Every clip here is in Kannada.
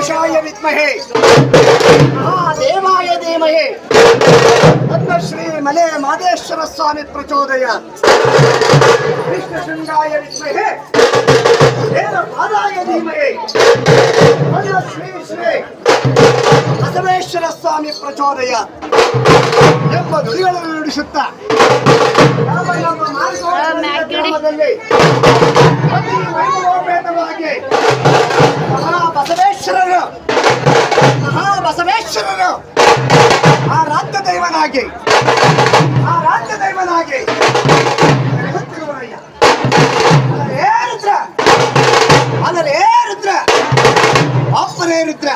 ಶೃಂಗಾಯ ವಿದ್ಮಹೆ. ಮಹಾದೇವಾಯ ಧೀಮಹಿ. ಪದ್ಮಶ್ರೀ ಶ್ರೀ ಮಲೆ ಮಾದೇಶ್ವರ ಸ್ವಾಮಿ ಪ್ರಚೋದಯ. ಕೃಷ್ಣ ಶೃಂಗಾಯ ವಿದ್ಮಹೆ. ಏರ ಪಾದಾಯ ಧೀಮಹಿ ಶ್ರೀ ಶ್ರೀ ಬಸವೇಶ್ವರ ಸ್ವಾಮಿ ಪ್ರಚೋದಯ. ಎಂಬ ನುಡಿಗಳನ್ನು ನುಡಿಸುತ್ತಾ. ಯಾವ ಗ್ರಾಮದಲ್ಲಿ ಅತಿ ವೈಭವೋಪೇತವಾಗಿ ಮಹಾಬಸವೇಶ್ವರರು ಮಹಾಬಸವೇಶ್ವರರು ಆ ರಾಜ್ಯ ದೈವನಾಗಿ ಆ ರಾಜ್ಯ ದೈವನಾಗಿ. ಅಲ್ಲರೇ ರುದ್ರ. ಅಲ್ಲರೇ ರುದ್ರ. ಅಪ್ಪರೇ ರುದ್ರ.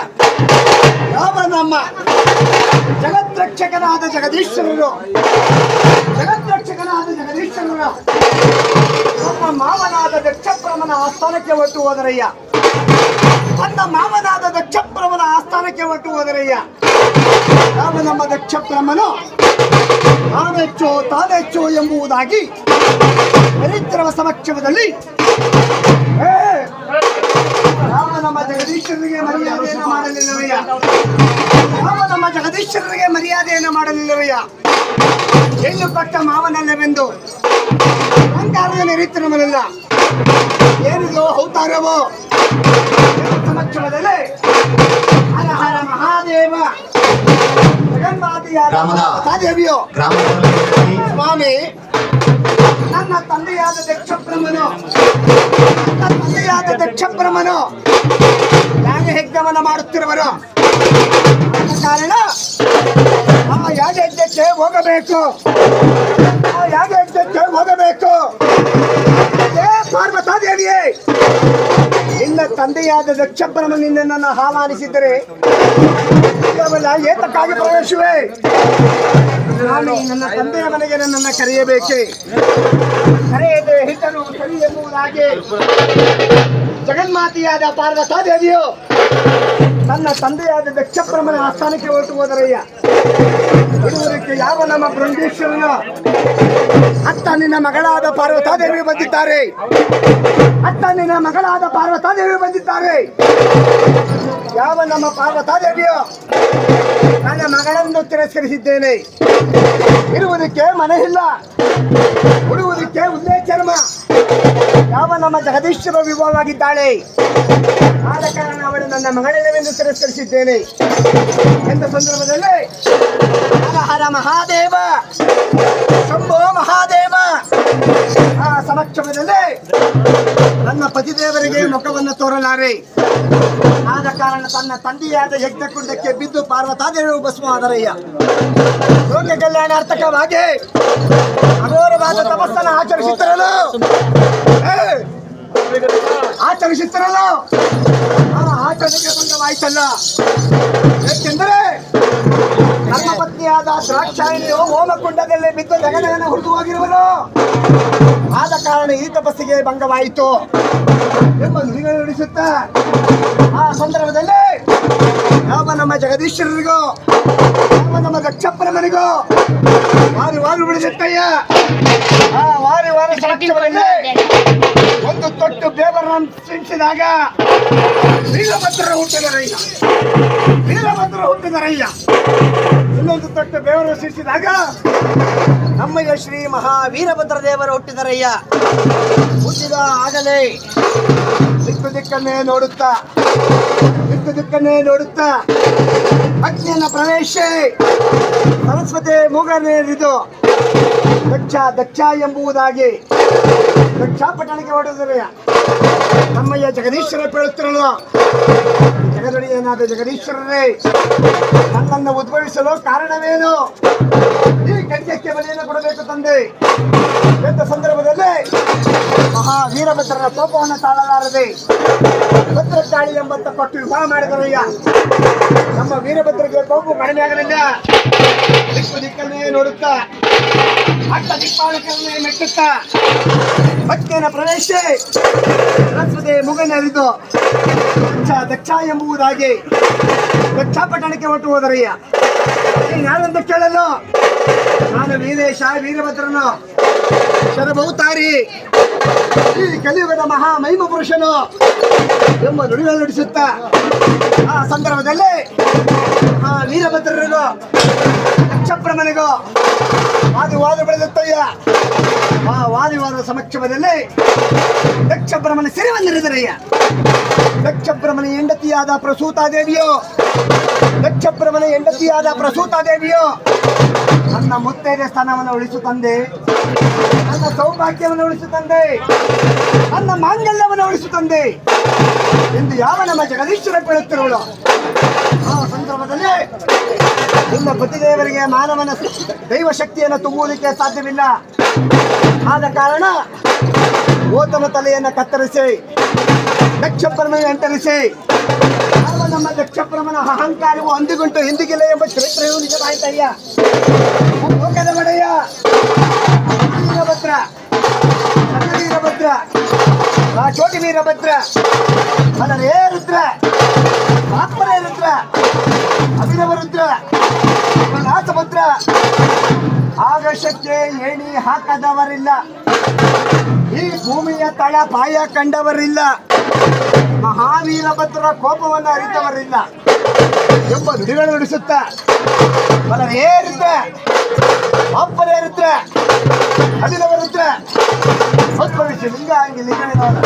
ಯಾವ ನಮ್ಮ ಜಗದ್ರಕ್ಷಕನಾದ ಜಗದೀಶ್ವರರು ಜಗದ್ರಕ್ಷಕನಾದ ಜಗದೀಶ್ವರರು ನಮ್ಮ ಮಾವನಾದ ದಕ್ಷಪ್ರಮನ ಆಸ್ಥಾನಕ್ಕೆ ಒಟ್ಟು ಹೋದರಯ್ಯ. ತನ್ನ ಮಾವನಾದ ದಕ್ಷಪ್ರಮನ ಆಸ್ಥಾನಕ್ಕೆ ಒಟ್ಟು ಹೋದರಯ್ಯ. ರಾಮ ನಮ್ಮ ದಕ್ಷಪ್ರಮನು ತಾನೆಚ್ಚೋ ತಾನೆಚ್ಚೋ ಎಂಬುದಾಗಿ ದರಿದ್ರವ ಸಮಕ್ಷಮದಲ್ಲಿ. ಯಾವ ನಮ್ಮ ಜಗದೀಶ್ವರರಿಗೆ ಮರ್ಯಾದೆಯನ್ನು ಮಾಡಲಿಲ್ಲವಯ್ಯ ನಾವು ನಮ್ಮ ಮರ್ಯಾದೆಯನ್ನು ಮಾಡಲಿಲ್ಲವಯ್ಯ ಹೆಣ್ಣು ಪಟ್ಟ ಮಾವನಲ್ಲವೆಂದು? ಅಹಂಕಾರದ ನೆರೆಯುತ್ತಿರುವ ಏನಿದೋ ಹೌತಾರವೋ ಸಮಕ್ಷಮದಲ್ಲಿ ಹರ ಹರ ಮಹಾದೇವ ಜಗನ್ಮಾತೆಯಾದ ಮಹಾದೇವಿಯೋ. ಸ್ವಾಮಿ ನನ್ನ ತಂದೆಯಾದ ದಕ್ಷಬ್ರಹ್ಮನು ನನ್ನ ತಂದೆಯಾದ ದಕ್ಷಬ್ರಹ್ಮನು ಯಾಗ ಹೆಗ್ಗಮನ ಮಾಡುತ್ತಿರುವರು. ಕಾರಣ ಆ ಯಾಗ ಹೋಗಬೇಕು? ಆ ಯಾಗ ಯಜ್ಞಕ್ಕೆ ಹೋಗಬೇಕು? ಏ ಪಾರ್ವತಾ ದೇವಿಯೇ ನಿನ್ನ ತಂದೆಯಾದ ದಕ್ಷಬ್ರಹ್ಮ ನಿನ್ನನ್ನು ಆಹ್ವಾನಿಸಿದ್ದರೆ ಕೇವಲ ಏತಕ್ಕಾಗಿ ಪ್ರವೇಶವೇ ನಾನು ನನ್ನ ತಂದೆಯ ಮನೆಗೆ ನನ್ನನ್ನು ಕರೆಯಬೇಕೆ? ಕರೆಯದೆ ಹಿಟ್ಟನು ಸರಿ ಎನ್ನುವುದಾಗಿ ಜಗನ್ಮಾತೆಯಾದ ಪಾರ್ವತಾ ದೇವಿಯು ತನ್ನ ತಂದೆಯಾದ ದಕ್ಷಪ್ರಮನ ಆಸ್ಥಾನಕ್ಕೆ ಹೊರಟು ಹೋದರಯ್ಯ. ಇರುವುದಕ್ಕೆ ಯಾವ ನಮ್ಮ ಬೃಂದೇಶ್ವರನ ಅತ್ತ ನಿನ್ನ ಮಗಳಾದ ಪಾರ್ವತಾದೇವಿ ಬಂದಿದ್ದಾರೆ. ಅತ್ತ ನಿನ್ನ ಮಗಳಾದ ಪಾರ್ವತಾದೇವಿ ಬಂದಿದ್ದಾರೆ. ಯಾವ ನಮ್ಮ ಪಾರ್ವತಾ ದೇವಿಯೋ ನನ್ನ ಮಗಳನ್ನು ತಿರಸ್ಕರಿಸಿದ್ದೇನೆ. ಇರುವುದಕ್ಕೆ ಮನೆ ಇಲ್ಲ ಉಡುವುದಕ್ಕೆ ಉದ್ದೇ ಚರ್ಮ. ಯಾವ ನಮ್ಮ ಜಗದೀಶ್ವರ ವಿಭವವಾಗಿದ್ದಾಳೆ ಆದ ಅವಳು ನನ್ನ ಮಗಳೆಲ್ಲವೆಂದು ತಿರಸ್ಕರಿಸಿದ್ದೇನೆ. ಎಂದ ಸಂದರ್ಭದಲ್ಲಿ, ಹರ ಹರ ಮಹಾದೇವ, ಶಂಭೋ ಮಹಾದೇವ. ಆ ಸಮಕ್ಷಮದಲ್ಲಿ ನನ್ನ ಪತಿದೇವರಿಗೆ ಮುಖವನ್ನು ತೋರಲಾರೆ. ಆದ ಕಾರಣ ತನ್ನ ತಂದೆಯಾದ ಯಜ್ಞಕುಂಡಕ್ಕೆ ಬಿದ್ದು ಪಾರ್ವತಾದೇವಿ ಭಸ್ಮಾದರಯ್ಯ ಲೋಕ ಕಲ್ಯಾಣಾರ್ಥಕವಾಗಿ ಅಘೋರವಾದ ತಪಸ್ಸನ್ನು ಆಚರಿಸುತ್ತಿರಲು. ಆಚರಿಸುತ್ತಿರಲು. ಆಚರಣೆಗೆ ಬಂದವಾಯ್ತಲ್ಲ ಏಕೆಂದರೆ ನನ್ನ ಪತ್ನಿಯಾದ ದ್ರಾಕ್ಷಾಯಣಿಯು ಹೋಮಕುಂಡದಲ್ಲಿ ಬಿದ್ದ ಜಗನಗನ ಹುರಿದು ಹೋಗಿರುವನು ಆದ ಕಾರಣ ಈ ತಪಸ್ಸಿಗೆ ಭಂಗವಾಯಿತು. ಎಂಬ ನುಡಿಗಳು ನುಡಿಸುತ್ತ, ಆ ಸಂದರ್ಭದಲ್ಲಿ ಯಾವ ನಮ್ಮ ಜಗದೀಶ್ವರರಿಗೂ, ಯಾವ ನಮ್ಮ ದಕ್ಷಪ್ಪನಮನಿಗೂ ವಾರು ವಾರು ಬಿಡಿಸುತ್ತಯ್ಯ ಆ ವಾರಿ ವಾರಿ ಸಮಕ್ಷಮದಲ್ಲಿ ಒಂದು ತೊಟ್ಟು ಬೇವರನ್ನು ಸಿಂಚಿದಾಗ ವೀರಭದ್ರ ಹುಟ್ಟಿದರಯ್ಯ ವೀರಭದ್ರ ಹುಟ್ಟಿದರಯ್ಯ ಇನ್ನೊಂದು ತೊಟ್ಟು ಬೇವರು ಸಿಂಚಿದಾಗ ನಮ್ಮಯ್ಯ ಶ್ರೀ ಮಹಾ ವೀರಭದ್ರ ದೇವರು ಹುಟ್ಟಿದರಯ್ಯ ಹುಟ್ಟಿದ ಆಗಲೇ ದಿಕ್ಕು ದಿಕ್ಕನ್ನೇ ನೋಡುತ್ತಾ ದಿಕ್ಕನ್ನೇ ನೋಡುತ್ತಾ? ಅಗ್ನಿಯನ್ನ ಪ್ರವೇಶ ಸರಸ್ವತಿ ಮೂಗನೇರಿದು ದಕ್ಷ ದಕ್ಷ ಎಂಬುದಾಗಿ ದಕ್ಷ ಪಟ್ಟಣಕ್ಕೆ ಹೊಡೆದರೆ ನಮ್ಮಯ್ಯ ಜಗದೀಶ್ವರ ಪೇಳುತ್ತಿರಲು ಜಗದೊಡೆಯನಾದ ಜಗದೀಶ್ವರರೇ, ನನ್ನನ್ನು ಉದ್ಭವಿಸಲು ಕಾರಣವೇನು? ಈ ಕಡ್ಯಕ್ಕೆ ಬಲಿಯನ್ನು ಕೊಡಬೇಕು ತಂದೆ. ಎಂದ ಸಂದರ್ಭದಲ್ಲಿ ಮಹಾ ವೀರಭದ್ರನ ಕೋಪವನ್ನು ತಾಳಲಾರದೆ ಭದ್ರಕಾಳಿ ಎಂಬತ್ತ ಕೊಟ್ಟು ವಿವಾಹ ಮಾಡಿದರಯ್ಯ ನಮ್ಮ ವೀರಭದ್ರಿಗೆ ಹೋಗು ಕಡಿಮೆ ಆಗಲಿಲ್ಲ. ದಿಕ್ಕು ದಿಕ್ಕನ್ನೇ ನೋಡುತ್ತಾ, ಅಟ್ಟ ದಿಕ್ಪಾಲಕರನ್ನೇ ಮೆಟ್ಟುತ್ತಾ ಭಕ್ತನ ಪ್ರವೇಶ ಸರಸ್ವತಿ ಮುಗನರಿದು. ದಕ್ಷ ದಕ್ಷ ಎಂಬುದಾಗಿ ದಕ್ಷ ಪಟ್ಟಣಕ್ಕೆ ಹೊರಟು ಹೋದರಯ್ಯ ಯಾರಂತ ಕೇಳಲು ನಾನು ವೀರೇಶ, ವೀರಭದ್ರನು ಶರಭೌತಾರಿ. ಈ ಕಲಿಯುಗದ ಮಹಾ ಮಹಿಮ ಪುರುಷನು ಎಂಬ ನುಡಿನ ನುಡಿಸುತ್ತ ಆ ಸಂದರ್ಭದಲ್ಲಿ ಆ ವೀರಭದ್ರರಿಗೂ ಯಕ್ಷಪ್ರಮನಿಗೂ ವಾದಿವಾದ ಬೆಳೆದತ್ತಯ್ಯ. ಆ ವಾದಿವಾದ ಸಮಕ್ಷಮದಲ್ಲಿ ಯಕ್ಷಬ್ರಹ್ಮನ ಸಿರಿವನ್ನಿರಿದರಯ್ಯ ದಕ್ಷಬ್ರಹ್ಮನ ಹೆಂಡತಿಯಾದ ಪ್ರಸೂತಾದೇವಿಯು ದಕ್ಷಬ್ರಹ್ಮನ ಹೆಂಡತಿಯಾದ ಪ್ರಸೂತಾದೇವಿಯು ನನ್ನ ಮುತ್ತೈದೆ ಸ್ಥಾನವನ್ನು ಉಳಿಸು ತಂದೆ. ನನ್ನ ಸೌಭಾಗ್ಯವನ್ನು ಉಳಿಸು ತಂದೆ. ನನ್ನ ಮಾಂಗಲ್ಯವನ್ನು ಉಳಿಸು ತಂದೆ. ಎಂದು ಯಾವ ನಮ್ಮ ಜಗದೀಶ್ವರ ಕೇಳುತ್ತಿರುವಳು ಆ ಸಂದರ್ಭದಲ್ಲಿ ನಿನ್ನ ಪತಿದೇವರಿಗೆ ಮಾನವನ ದೈವ ಶಕ್ತಿಯನ್ನು ತುಂಬುವುದಕ್ಕೆ ಸಾಧ್ಯವಿಲ್ಲ. ಆದ ಕಾರಣ ಓತನ ತಲೆಯನ್ನು ಕತ್ತರಿಸಿ ದಕ್ಷಪ್ರಮನ ಎಂಟರಿಸಿ ನಮ್ಮ ದಕ್ಷಪ್ರಮನ ಅಹಂಕಾರವು ಅಂದುಗುಂಟು ಎಂದಿಗಿಲ್ಲ ಎಂಬ ಚರಿತ್ರೆಯು ನಿಜವಾಯ್ತಯ್ಯ ಲೋಕದ ಒಡೆಯ ವೀರಭದ್ರ. ಸಣ್ಣ ವೀರಭದ್ರ. ಆ ಚೋಟಿ ವೀರಭದ್ರ. ಅದರೇ ರುದ್ರ. ಆತ್ಮರೇ ರುದ್ರ. ಅಭಿನವ ರುದ್ರ. ನಾಥಭದ್ರ ಆಗಶಕ್ಕೆ ಏಣಿ ಹಾಕದವರಿಲ್ಲ. ಈ ಭೂಮಿಯ ತಳ ಪಾಯ ಕಂಡವರಿಲ್ಲ. ಮಹಾವೀರಭದ್ರ ಕೋಪವನ್ನು ಅರಿತವರಿಲ್ಲ. ಎಂಬ ನುಡಿಗಳು ನುಡಿಸುತ್ತ. ಬಲರೇ ರುದ್ರ. ಅಪ್ಪರೇ ರುದ್ರ ಅಭಿನವ ರುದ್ರ ಉದ್ಭವಿಸಿ ಲಿಂಗ ಹಂಗೆ ಲಿಂಗವಿನವನ